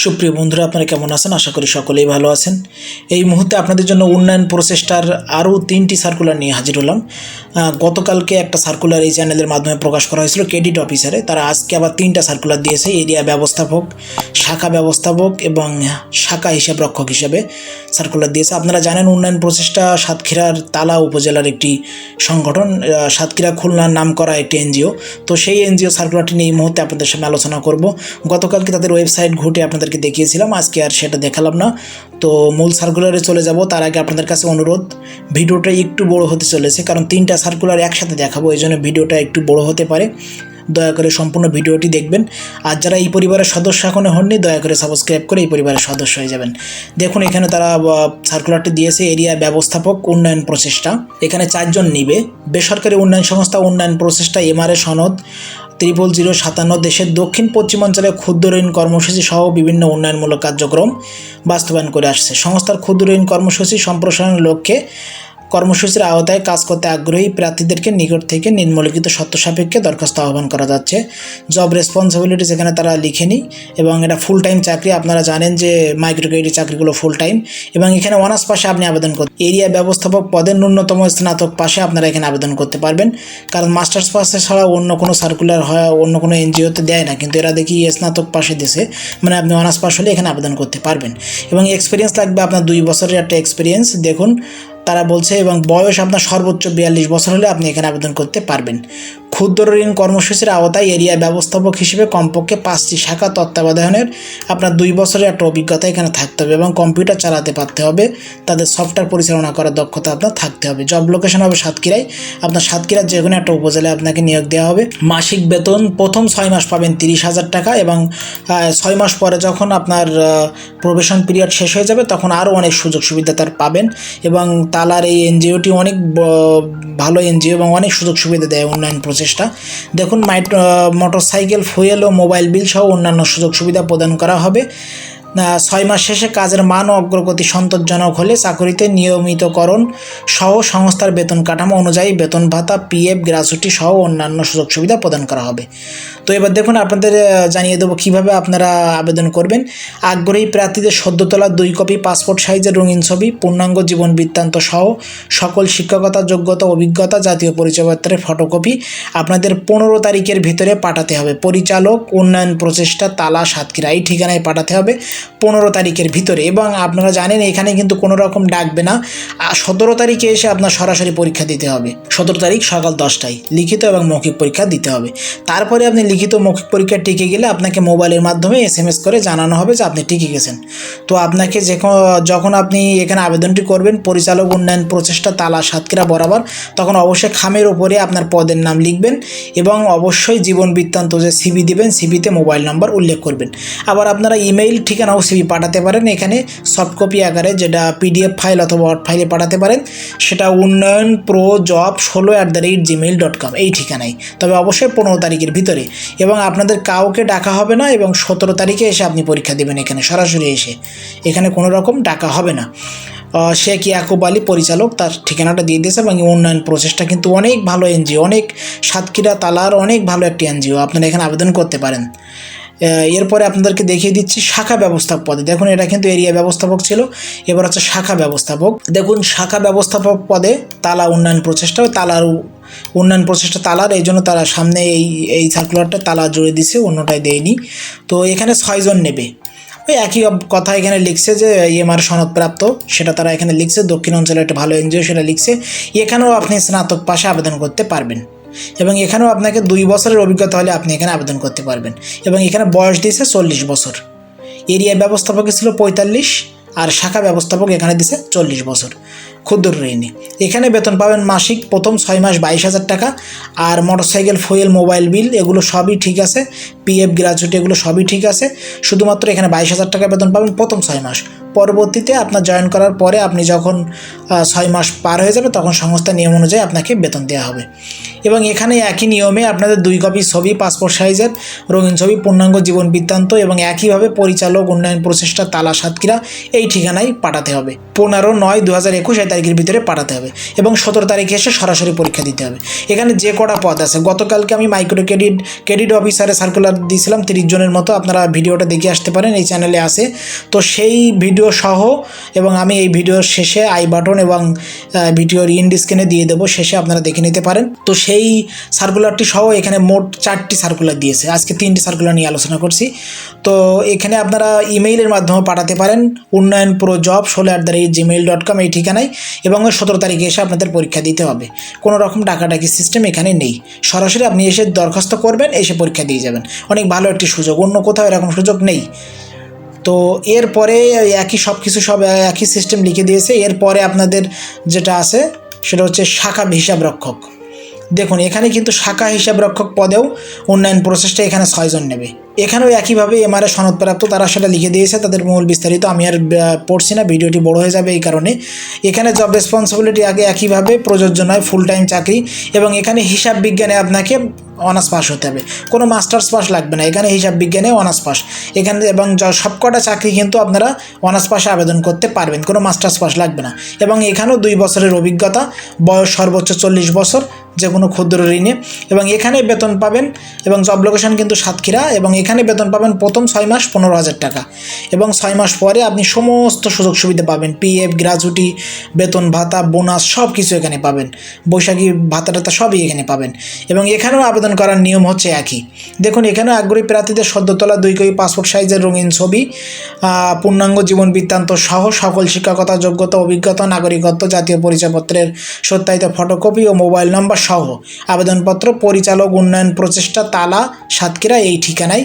সুপ্রিয় বন্ধুরা, আপনারা কেমন আছেন? আশা করি সকলেই ভালো আছেন। এই মুহূর্তে আপনাদের জন্য উন্নয়ন প্রচেষ্টার আরও তিনটি সার্কুলার নিয়ে হাজির হলাম। গতকালকে একটা সার্কুলার এই চ্যানেলের মাধ্যমে প্রকাশ করা হয়েছিল ক্রেডিট অফিসারে তারা আজকে আবার তিনটা সার্কুলার দিয়েছে এরিয়া ব্যবস্থাপক, শাখা ব্যবস্থাপক এবং শাখা হিসাব রক্ষক হিসাবে সার্কুলার দিয়েছে। আপনারা জানেন, উন্নয়ন প্রচেষ্টা সাতক্ষীরার তালা উপজেলার একটি সংগঠন সাতক্ষীরা খুলনার নাম করা একটি এনজিও। তো সেই এনজিও সার্কুলারটি নিয়ে এই মুহূর্তে আপনাদের সামনে আলোচনা করব। গতকালকে তাদের ওয়েবসাইট ঘুটে আপনাদেরকে দেখিয়েছিলাম, আজকে আর সেটা দেখালাম না। তো মূল সার্কুলারে চলে যাব, তার আগে আপনাদের কাছে অনুরোধ, ভিডিওটা একটু বড় হতে চলেছে, কারণ তিনটা সার্কুলার একসাথে দেখাবো, এই জন্য ভিডিওটা একটু বড় হতে পারে। দয়া করে সম্পূর্ণ ভিডিওটি দেখবেন। আর যারা এই পরিবারের সদস্য এখনও হননি, দয়া করে সাবস্ক্রাইব করে এই পরিবারের সদস্য হয়ে যাবেন। দেখুন, এখানে তারা সার্কুলারটি দিয়েছে এরিয়া ব্যবস্থাপক উন্নয়ন প্রচেষ্টা। এখানে চারজন নিবে। বেসরকারি উন্নয়ন সংস্থা উন্নয়ন প্রচেষ্টা এমআরএ সনদ। ত্রিপল জিরো সাতান্ন দেশের দক্ষিণ পশ্চিমাঞ্চলে ক্ষুদ্র ঋণ কর্মসূচি সহ বিভিন্ন উন্নয়নমূলক কার্যক্রম বাস্তবায়ন করে আসছে। সংস্থার ক্ষুদ্র ঋণ কর্মসূচি সম্প্রসারণের লক্ষ্যে কর্মসূচির আওতায় কাজ করতে আগ্রহী প্রার্থীদেরকে নিকট থেকে নিম্নলিখিত শর্ত সাপেক্ষে দরখাস্ত আহ্বান করা যাচ্ছে। জব রেসপন্সিবিলিটি এখানে তারা লিখেনি এবং এটা ফুল টাইম চাকরি। আপনারা জানেন যে মাইক্রো ক্রেডিট চাকরিগুলো ফুল টাইম এবং এখানে অনার্স পাশে আপনি আবেদন করতে এরিয়া ব্যবস্থাপক পদের ন্যূনতম স্নাতক পাশে আপনারা এখানে আবেদন করতে পারবেন। কারণ মাস্টার্স পাশে ছাড়া অন্য কোনো সার্কুলার হয়, অন্য কোনো এনজিওতে দেয় না। কিন্তু এরা দেখি স্নাতক পাশে দেশে মানে আপনি অনার্স পাশ হলে এখানে আবেদন করতে পারবেন। এবং এক্সপিরিয়েন্স লাগবে আপনার দুই বছরের একটা এক্সপিরিয়েন্স দেখুন তারা বলছে এবং বয়স আপনার সর্বোচ্চ বিয়াল্লিশ বছর হলে আপনি এখানে আবেদন করতে পারবেন। ক্ষুদ্র ঋণ কর্মসূচির আওতায় এরিয়া ব্যবস্থাপক হিসেবে কমপক্ষে পাঁচটি শাখা তত্ত্বাবধানের আপনার দুই বছরের একটা অভিজ্ঞতা এখানে থাকতে হবে এবং কম্পিউটার চালাতে পারতে হবে। তাদের সফটওয়্যার পরিচালনা করার দক্ষতা আপনার থাকতে হবে। জব লোকেশন হবে সাতক্ষীরায়। আপনার সাতক্ষীরার যে কোনো একটা উপজেলায় আপনাকে নিয়োগ দেওয়া হবে। মাসিক বেতন, প্রথম ছয় মাস পাবেন তিরিশ হাজার টাকা এবং ছয় মাস পরে যখন আপনার প্রবেশন পিরিয়ড শেষ হয়ে যাবে তখন আরও অনেক সুযোগ সুবিধা তার পাবেন এবং তালার এই এনজিওটি অনেক ভালো এনজিও এবং অনেক সুযোগ সুবিধা দেয় উন্নয়ন প্রচেষ্টা। দেখুন, মাইট মোটরসাইকেল, ফুয়েল ও মোবাইল বিল সহ অন্যান্য সুযোগ সুবিধা প্রদান করা হবে। ছয় মাস শেষে কাজের মান ও অগ্রগতি সন্তোষজনক হলে চাকরিতে নিয়মিতকরণ সহ সংস্থার বেতন কাঠামো অনুযায়ী বেতন ভাতা, পিএফ গ্রাচুটি সহ অন্যান্য সুযোগ সুবিধা প্রদান করা হবে। তো এবার দেখুন, আপনাদের জানিয়ে দেবো কীভাবে আপনারা আবেদন করবেন। আগ্রহী প্রার্থীদের সদ্য তোলা দুই কপি পাসপোর্ট সাইজের রঙিন ছবি, পূর্ণাঙ্গ জীবন বৃত্তান্ত সহ সকল শিক্ষকতা, যোগ্যতা, অভিজ্ঞতা জাতীয় পরিচয়পত্রের ফটোকপি আপনাদের পনেরো তারিখের ভিতরে পাঠাতে হবে। পরিচালক, উন্নয়ন প্রচেষ্টা, তালা, সাতক্ষীরা, এই ঠিকানায় পাঠাতে হবে। পনেরো তারিখের ভিতরে এবং আপনারা জানেন এখানে কিন্তু কোনো রকম ডাকবে না। সতেরো তারিখে এসে আপনার সরাসরি পরীক্ষা দিতে হবে। সতেরো তারিখ সকাল দশটায় লিখিত এবং মৌখিক পরীক্ষা দিতে হবে। তারপরে আপনি লিখিত মৌখিক পরীক্ষা টিকে গেলে আপনাকে মোবাইলের মাধ্যমে এস এম এস করে জানানো হবে যে আপনি টিকে গেছেন। তো আপনাকে যে যখন আপনি এখানে আবেদনটি করবেন, পরিচালক উন্নয়ন প্রচেষ্টা তালা সাতক্ষীরা বরাবর, তখন অবশ্যই খামের উপরে আপনার পদের নাম লিখবেন এবং অবশ্যই জীবন বৃত্তান্ত যে সিবি দিবেন সিবিতে মোবাইল নাম্বার উল্লেখ করবেন। আবার আপনারা ইমেইল ঠিকানাও সিবি পাঠাতে পারেন। এখানে সফট কপি আকারে যেটা পিডিএফ ফাইল অথবা ওয়ার্ড ফাইলে পাঠাতে পারেন, সেটা উন্নয়ন প্রো জব ষোলো at the rate Gmail dot com এই ঠিকানায়। তবে অবশ্যই পনেরো তারিখের ভিতরে। এবং আপনাদের কাউকে ডাকা হবে না এবং সতেরো তারিখে এসে আপনি পরীক্ষা দেবেন এখানে, সরাসরি এসে। এখানে কোনো রকম ডাকা হবে না। শেখ ইয়াকুব আলী পরিচালক তার ঠিকানাটা দিয়ে দিয়েছে এবং উন্নয়ন প্রচেষ্টা কিন্তু অনেক ভালো এনজিও অনেক সাতক্ষীরা, তালার অনেক ভালো একটি এনজিও আপনারা এখানে আবেদন করতে পারেন। এরপরে আপনাদেরকে দেখিয়ে দিচ্ছি শাখা ব্যবস্থাপক পদে দেখুন, এটা কিন্তু এরিয়া ব্যবস্থাপক ছিল। এবার হচ্ছে শাখা ব্যবস্থাপক। দেখুন, শাখা ব্যবস্থাপক পদে তালা উন্নয়ন প্রচেষ্টা তালার উন্নয়ন প্রচেষ্টা তালার, এই জন্য তারা সামনে এই এই সার্কুলারটা তালা জুড়ে দিছে অন্যটাই দেয়নি। তো এখানে ছয়জন নেবে। ওই একই কথা এখানে লিখছে যে, ইএমআর সনদপ্রাপ্ত, সেটা তারা এখানে লিখছে। দক্ষিণ অঞ্চলে একটা ভালো এনজিও সেটা লিখছে। এখানেও আপনি স্নাতক পাশে আবেদন করতে পারবেন। এবং এখানেও আপনাকে দুই বছরের অভিজ্ঞতা হলে আপনি এখানে আবেদন করতে পারবেন। এবং এখানে বয়স দিয়েছে চল্লিশ বছর। এরিয়া ব্যবস্থাপক ছিল পঁয়তাল্লিশ আর শাখা ব্যবস্থাপক এখানে দিছে চল্লিশ বছর। ক্ষুদ্র ঋণী। এখানে বেতন পাবেন মাসিক প্রথম ছয় মাস বাইশ হাজার টাকা আর মোটরসাইকেল, ফুয়েল, মোবাইল বিল, এগুলো সবই ঠিক আছে। পিএফ, গ্রাজুয়েটি, এগুলো সবই ঠিক আছে। শুধুমাত্র এখানে বাইশ হাজার টাকা বেতন পাবেন প্রথম ছয় মাস। পরবর্তীতে আপনার জয়েন করার পরে আপনি যখন ছয় মাস পার হয়ে যাবে তখন সংস্থার নিয়ম অনুযায়ী আপনাকে বেতন দেওয়া হবে। এবং এখানে একই নিয়মে আপনাদের দুই কপি ছবি, পাসপোর্ট সাইজের, রঙিন ছবি, পূর্ণাঙ্গ জীবন বৃত্তান্ত এবং একইভাবে পরিচালক, উন্নয়ন প্রচেষ্টা তালা সাতক্ষীরা এই ঠিকানায় পাঠাতে হবে। পনেরো নয় দু হাজার একুশ তারিখের ভিতরে পাঠাতে হবে এবং সতেরো তারিখে এসে সরাসরি পরীক্ষা দিতে হবে। এখানে যে কটা পদ আছে, গতকালকে আমি মাইক্রো ক্রেডিট ক্রেডিট অফিসারে সার্কুলার দিয়েছিলাম, তিরিশ জনের মতো, আপনারা ভিডিওটা দেখে আসতে পারেন, এই চ্যানেলে আছে। তো সেই ভিডিও সহ এবং আমি এই ভিডিওর শেষে আই বাটন এবং ভিডিওর ইন স্ক্রিনে দিয়ে দেবো, শেষে আপনারা দেখে নিতে পারেন। তো সেই সার্কুলারটি সহ এখানে মোট চারটি সার্কুলার দিয়েছে। আজকে তিনটি সার্কুলার নিয়ে আলোচনা করছি। তো এখানে আপনারা ইমেইলের মাধ্যমে পাঠাতে পারেন। উন্নয়ন প্রো জব ষোলো at the rate Gmail dot com এই ঠিকানায়। এবং ওই সতেরো তারিখে এসে আপনাদের পরীক্ষা দিতে হবে। কোনো রকম টাকাটাকি সিস্টেম এখানে নেই। সরাসরি আপনি এসে দরখাস্ত করবেন, এসে পরীক্ষা দিয়ে যাবেন। অনেক ভালো একটি সুযোগ, অন্য কোথাও এরকম সুযোগ নেই। তো এরপরে একই সব কিছু সব, একই সিস্টেম লিখে দিয়েছে। এরপরে আপনাদের যেটা আছে, সেটা হচ্ছে শাখা হিসাব রক্ষক। দেখুন, এখানে কিন্তু শাখা হিসাব রক্ষক পদেও উন্নয়ন প্রসেসটা এখানে ছয়জন নেবে। এখানেও একইভাবে এমআরএ সনদপ্রাপ্ত তারা সেটা লিখে দিয়েছে, তাদের মূল বিস্তারিত আমি আর পড়ছি না, ভিডিওটি বড় হয়ে যাবে এই কারণে। এখানে জব রেসপন্সিবিলিটি আগে একইভাবে, প্রযোজ্য নয় ফুল টাইম চাকরি এবং এখানে হিসাব বিজ্ঞানে আপনাকে অনার্স পাস হতে হবে। কোনো মাস্টার্স পাস লাগবে না, এখানে হিসাব বিজ্ঞানে অনার্স পাস এখানে এবং সবকটা চাকরি কিন্তু আপনারা অনার্স পাশে আবেদন করতে পারবেন, কোনো মাস্টার্স পাস লাগবে না। এবং এখানেও দুই বছরের অভিজ্ঞতা, বয়স সর্বোচ্চ চল্লিশ বছর যে কোনো ক্ষুদ্র ঋণে। এবং এখানে বেতন পাবেন এবং জব লোকেশন কিন্তু সাতক্ষীরা এবং এখানে বেতন পাবেন প্রথম ছয় মাস পনেরো হাজার টাকা এবং ছয় মাস পরে আপনি সমস্ত সুযোগ সুবিধা পাবেন পিএফ গ্রাজুটি বেতন ভাতা বোনাস সব কিছু এখানে পাবেন। বৈশাখী ভাতা টাতা সবই এখানে পাবেন। এবং এখানেও আবেদন করার নিয়ম হচ্ছে একই। দেখুন, এখানেও আগ্রহী প্রার্থীদের সদ্যতলা দুই কপি পাসপোর্ট সাইজের রঙিন ছবি পূর্ণাঙ্গ জীবন বৃত্তান্ত সহ সকল শিক্ষকতা, যোগ্যতা, অভিজ্ঞতা, নাগরিকত্ব, জাতীয় পরিচয়পত্রের সত্যায়িত ফটোকপি ও মোবাইল নম্বর সহ আবেদনপত্র, পরিচালক, উন্নয়ন প্রচেষ্টা, তালা, সাতক্ষীরা এই ঠিকানায়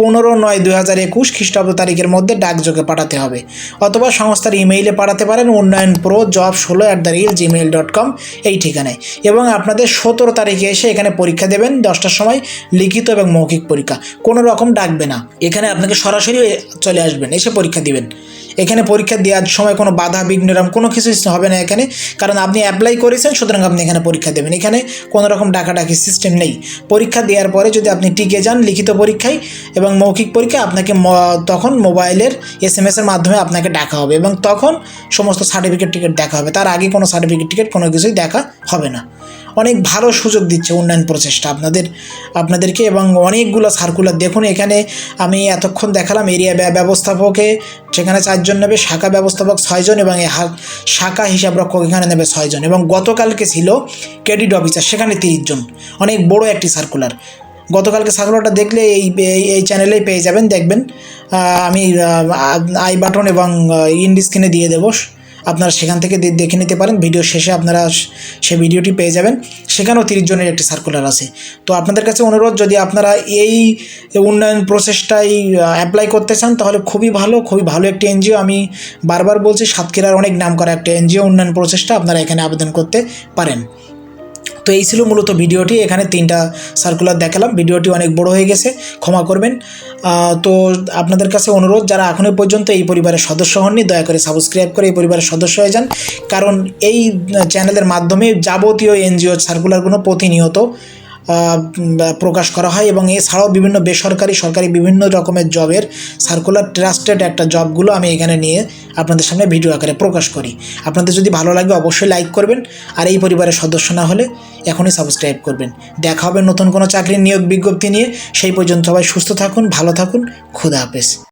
পনেরো নয় দুই হাজার একুশ খ্রিস্টাব্দ তারিখের মধ্যে ডাকযোগে পাঠাতে হবে। অথবা সংস্থার ইমেইলে পাঠাতে পারেন উন্নয়ন প্রো জব ষোলো at the rate Gmail dot com এই ঠিকানায়। এবং আপনাদের সতেরো তারিখে এসে এখানে পরীক্ষা দেবেন, দশটার সময় লিখিত এবং মৌখিক পরীক্ষা। কোনো রকম ডাকবে না। এখানে আপনাকে সরাসরি চলে আসবেন, এসে পরীক্ষা দিবেন। এখানে পরীক্ষা দেওয়ার সময় কোনো বাধা, বিঘ্ন এরকম কোনো কিছু হবে না এখানে। কারণ আপনি অ্যাপ্লাই করেছেন, সুতরাং আপনি এখানে পরীক্ষা দেবেন। এখানে কোনো রকম ডাকাডাকি সিস্টেম নেই। পরীক্ষা দেওয়ার পরে যদি আপনি টিকে যান লিখিত পরীক্ষায় এবং মৌখিক পরীক্ষা আপনাকে তখন মোবাইলের এস এম এসের মাধ্যমে আপনাকে ডাকা হবে এবং তখন সমস্ত সার্টিফিকেট টিকিট দেখা হবে। তার আগে কোনো সার্টিফিকেট টিকিট কোনো কিছুই দেখা হবে না। অনেক ভালো সুযোগ দিচ্ছে উন্নয়ন প্রচেষ্টা আপনাদের, আপনাদেরকে এবং অনেকগুলো সার্কুলার দেখুন, এখানে আমি এতক্ষণ দেখালাম এরিয়া ব্যবস্থাপকে সেখানে চারজন নেবে, শাখা ব্যবস্থাপক ছয়জন এবং শাখা হিসাব রক্ষক এখানে নেবে ছয়জন এবং গতকালকে ছিল ক্রেডিট অফিসার সেখানে তিরিশ জন অনেক বড় একটি সার্কুলার গতকালকে সার্কুলারটা দেখলে এই এই- চ্যানেলেই পেয়ে যাবেন, দেখবেন। আমি আই বাটন এবং ইন্ড স্ক্রিনে দিয়ে দেবো। আপনারা সেখান থেকে দেখে নিতে পারেন। ভিডিও শেষে আপনারা সে ভিডিওটি পেয়ে যাবেন। সেখানেও তিরিশ জনের একটি সার্কুলার আছে। তো আপনাদের কাছে অনুরোধ, যদি আপনারা এই উন্নয়ন প্রসেসটাই অ্যাপ্লাই করতে চান, তাহলে খুবই ভালো খুবই ভালো একটি এনজিও আমি বারবার বলছি, সাতক্ষীরার অনেক নাম করা একটা এনজিও উন্নয়ন প্রসেসটা আপনারা এখানে আবেদন করতে পারেন। তো এই ছিল মূলত ভিডিওটি। এখানে তিনটা সার্কুলার দেখালাম। ভিডিওটি অনেক বড় হয়ে গেছে, ক্ষমা করবেন। তো আপনাদের কাছে অনুরোধ, যারা এখনও পর্যন্ত এই পরিবারের সদস্য হননি, দয়া করে সাবস্ক্রাইব করে এই পরিবারের সদস্য হয়ে যান। কারণ এই চ্যানেলের মাধ্যমে যাবতীয় এনজিও সার্কুলারগুলো প্রতিনিয়ত প্রকাশ করা হয় এবং এছাড়াও বিভিন্ন বেসরকারি, সরকারি বিভিন্ন রকমের জবের সার্কুলার ট্রাস্টেড একটা জবগুলো আমি এখানে নিয়ে আপনাদের সামনে ভিডিও আকারে প্রকাশ করি। আপনাদের যদি ভালো লাগে অবশ্যই লাইক করবেন আর এই পরিবারের সদস্য না হলে এখনই সাবস্ক্রাইব করবেন। দেখা হবে নতুন কোনো চাকরির নিয়োগ বিজ্ঞপ্তি নিয়ে। সেই পর্যন্ত সবাই সুস্থ থাকুন, ভালো থাকুন, খুদা হাফেজ।